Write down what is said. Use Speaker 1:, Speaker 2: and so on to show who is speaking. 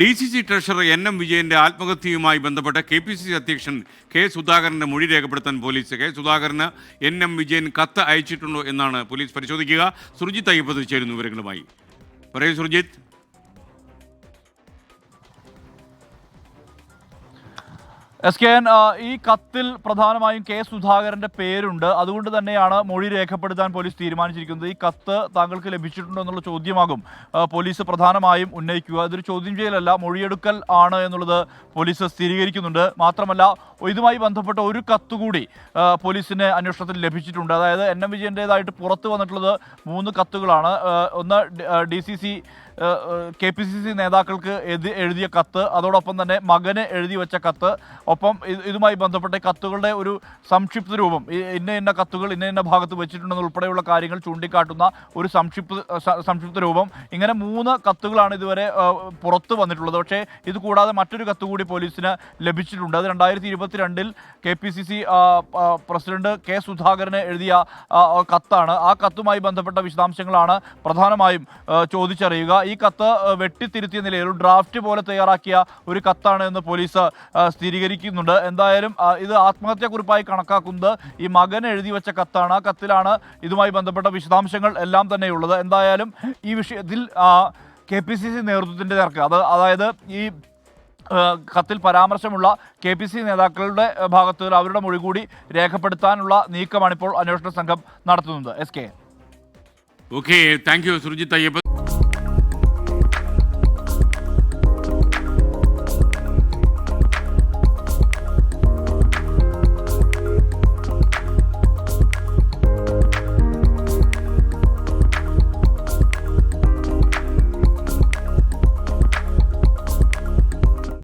Speaker 1: D C C treasurer N M വിജയന്റെ ആത്മഹത്യയുമായി ബന്ധപ്പെട്ട കെ പി സി സി അധ്യക്ഷൻ കെ സുധാകരന്റെ മൊഴി രേഖപ്പെടുത്താൻ പോലീസ് കെ സുധാകരന് എൻ എം വിജയൻ കത്ത് അയച്ചിട്ടുണ്ടോ എന്നാണ് പോലീസ് പരിശോധിക്കുക. സുർജിത്ത് അയ്യപ്പത് ചേരുന്നു വിവരങ്ങളുമായി. പറയൂ സുർജിത്ത്.
Speaker 2: എസ് കെ എൻ ഈ കത്തിൽ പ്രധാനമായും കെ സുധാകരന്റെ പേരുണ്ട്. അതുകൊണ്ട് തന്നെയാണ് മൊഴി രേഖപ്പെടുത്താൻ പോലീസ് തീരുമാനിച്ചിരിക്കുന്നത്. ഈ കത്ത് താങ്കൾക്ക് ലഭിച്ചിട്ടുണ്ടോ എന്നുള്ള ചോദ്യമാകും പോലീസ് പ്രധാനമായും ഉന്നയിക്കുക. ഇതൊരു ചോദ്യം ചെയ്യലല്ല മൊഴിയെടുക്കൽ ആണ് എന്നുള്ളത് പോലീസ് സ്ഥിരീകരിക്കുന്നുണ്ട്. മാത്രമല്ല ഇതുമായി ബന്ധപ്പെട്ട ഒരു കത്ത് കൂടി പോലീസിന് അന്വേഷണത്തിൽ ലഭിച്ചിട്ടുണ്ട്. അതായത് എൻ എം വിജയന്റേതായിട്ട് പുറത്തു വന്നിട്ടുള്ളത് മൂന്ന് കത്തുകളാണ്. ഒന്ന് D C C K P C C നേതാക്കൾക്ക് എഴുതി എഴുതിയ കത്ത് അതോടൊപ്പം തന്നെ മകന് എഴുതി വെച്ച കത്ത് ഒപ്പം ഇത് ഇതുമായി ബന്ധപ്പെട്ട കത്തുകളുടെ ഒരു സംക്ഷിപ്ത രൂപം ഇന്ന ഇന്ന കത്തുകൾ ഇന്ന ഇന്ന ഭാഗത്ത് വെച്ചിട്ടുണ്ടെന്ന് ഉൾപ്പെടെയുള്ള കാര്യങ്ങൾ ചൂണ്ടിക്കാട്ടുന്ന ഒരു സംക്ഷിപ്ത സംക്ഷിപ്ത രൂപം. ഇങ്ങനെ മൂന്ന് കത്തുകളാണ് ഇതുവരെ പുറത്തു വന്നിട്ടുള്ളത്. പക്ഷേ ഇത് കൂടാതെ മറ്റൊരു കത്ത് കൂടി പോലീസിന് ലഭിച്ചിട്ടുണ്ട്. അത് രണ്ടായിരത്തി ഇരുപത്തിരണ്ടിൽ K P C C president K സുധാകരന് എഴുതിയ കത്താണ്. ആ കത്തുമായി ബന്ധപ്പെട്ട വിശദാംശങ്ങളാണ് പ്രധാനമായും ചോദിച്ചറിയുക. ഈ കത്ത് വെട്ടിത്തിരുത്തിയ നിലയിൽ ഒരു ഡ്രാഫ്റ്റ് പോലെ തയ്യാറാക്കിയ ഒരു കത്താണ് എന്ന് പോലീസ് സ്ഥിരീകരിക്കുന്നുണ്ട്. എന്തായാലും ഇത് ആത്മഹത്യാക്കുറിപ്പായി കണക്കാക്കുന്നത് ഈ മകൻ എഴുതി വെച്ച കത്താണ്. ആ കത്തിലാണ് ഇതുമായി ബന്ധപ്പെട്ട വിശദാംശങ്ങൾ എല്ലാം തന്നെയുള്ളത്. എന്തായാലും ഈ വിഷയത്തിൽ കെ പി സി സി നേതൃത്വത്തിന്റെ നേർക്ക് അത് അതായത് ഈ കത്തിൽ പരാമർശമുള്ള കെ പി സി നേതാക്കളുടെ ഭാഗത്ത് അവരുടെ മൊഴി കൂടി രേഖപ്പെടുത്താനുള്ള നീക്കമാണ് ഇപ്പോൾ അന്വേഷണ സംഘം നടത്തുന്നത്. S K.
Speaker 1: Okay thank you Surjith Ayyappan.